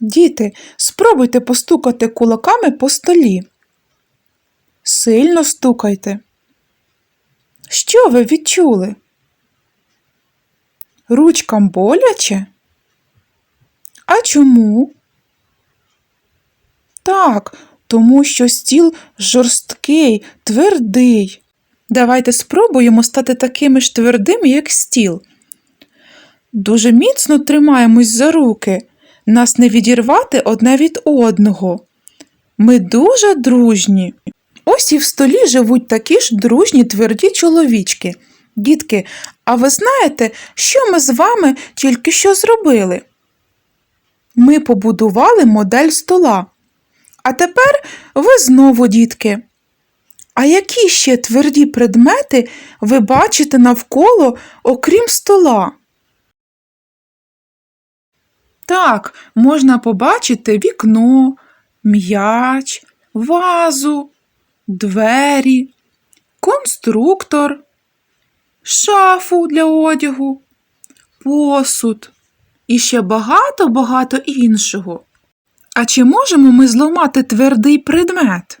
Діти, спробуйте постукати кулаками по столі. Сильно стукайте. Що ви відчули? Ручкам боляче? А чому? Так, тому що стіл жорсткий, твердий. Давайте спробуємо стати такими ж твердими, як стіл. Дуже міцно тримаємось за руки, нас не відірвати одне від одного. Ми дуже дружні. Ось і в столі живуть такі ж дружні тверді чоловічки. Дітки, а ви знаєте, що ми з вами тільки що зробили? Ми побудували модель стола. А тепер ви знову, дітки. А які ще тверді предмети ви бачите навколо, окрім стола? Так, можна побачити вікно, м'яч, вазу, двері, конструктор, шафу для одягу, посуд і ще багато-багато іншого. А чи можемо ми зламати твердий предмет?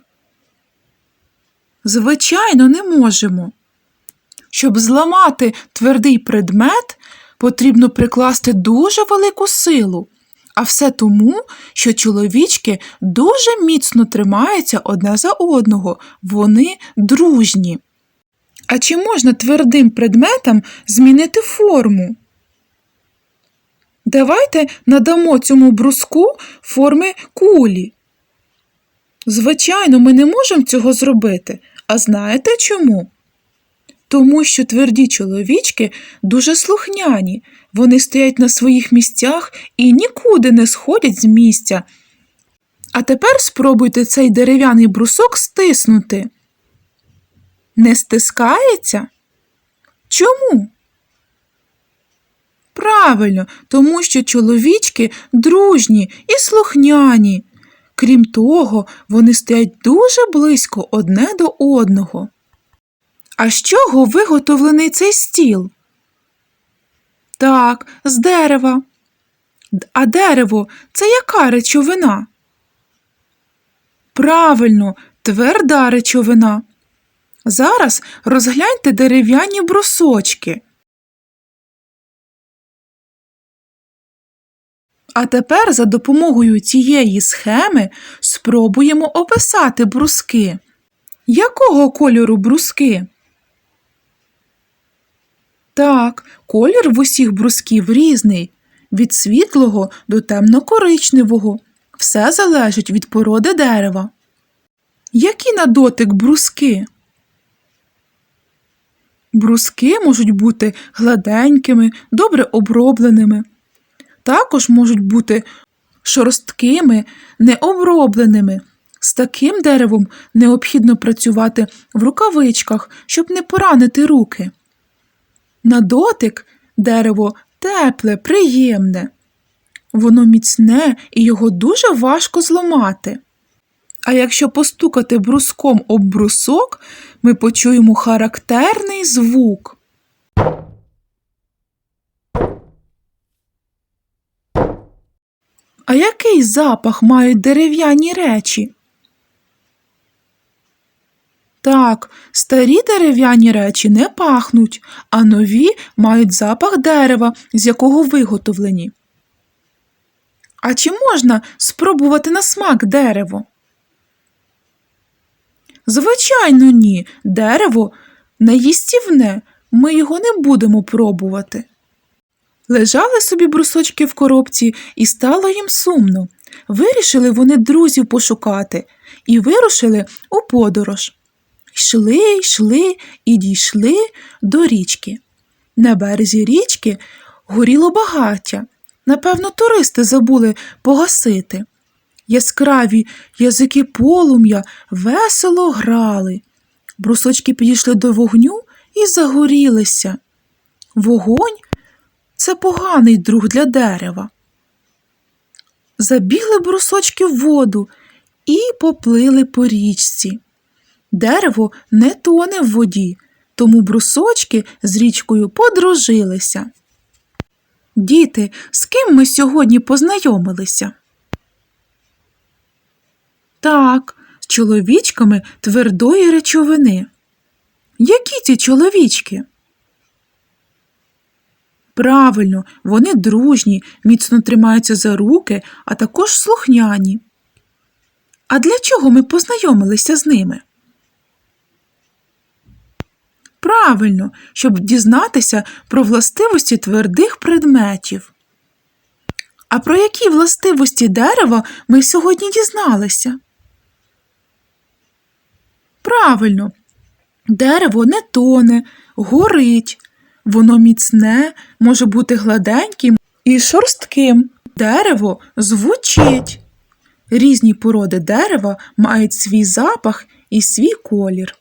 Звичайно, не можемо. Щоб зламати твердий предмет, потрібно прикласти дуже велику силу. А все тому, що чоловічки дуже міцно тримаються одне за одного, вони дружні. А чи можна твердим предметам змінити форму? Давайте надамо цьому бруску форми кулі. Звичайно, ми не можемо цього зробити. А знаєте чому? Тому що тверді чоловічки дуже слухняні, вони стоять на своїх місцях і нікуди не сходять з місця. А тепер спробуйте цей дерев'яний брусок стиснути. Не стискається? Чому? Правильно, тому що чоловічки дружні і слухняні. Крім того, вони стоять дуже близько одне до одного. А з чого виготовлений цей стіл? Так, з дерева. А дерево це яка речовина? Правильно, тверда речовина. Зараз розгляньте дерев'яні брусочки. А тепер за допомогою цієї схеми спробуємо описати бруски. Якого кольору бруски? Так, колір в усіх брусків різний від світлого до темно-коричневого. Все залежить від породи дерева. Які на дотик бруски? Бруски можуть бути гладенькими, добре обробленими. Також можуть бути шорсткими, необробленими. З таким деревом необхідно працювати в рукавичках, щоб не поранити руки. На дотик дерево тепле, приємне. Воно міцне і його дуже важко зламати. А якщо постукати бруском об брусок, ми почуємо характерний звук. А який запах мають дерев'яні речі? Так, старі дерев'яні речі не пахнуть, а нові мають запах дерева, з якого виготовлені. А чи можна спробувати на смак дерево? Звичайно, ні. Дерево неїстівне, ми його не будемо пробувати. Лежали собі брусочки в коробці, і стало їм сумно. Вирішили вони друзів пошукати і вирушили у подорож. Йшли, йшли і дійшли до річки. На березі річки горіло багаття. Напевно, туристи забули погасити. Яскраві язики полум'я весело грали. Брусочки підійшли до вогню і загорілися. Вогонь це поганий друг для дерева. Забігли брусочки в воду і поплили по річці. Дерево не тоне в воді, тому брусочки з річкою подружилися. Діти, з ким ми сьогодні познайомилися? Так, з чоловічками твердої речовини. Які ці чоловічки? Правильно, вони дружні, міцно тримаються за руки, а також слухняні. А для чого ми познайомилися з ними? Правильно, щоб дізнатися про властивості твердих предметів. А про які властивості дерева ми сьогодні дізналися? Правильно, дерево не тоне, горить. Воно міцне, може бути гладеньким і шорстким. Дерево звучить. Різні породи дерева мають свій запах і свій колір.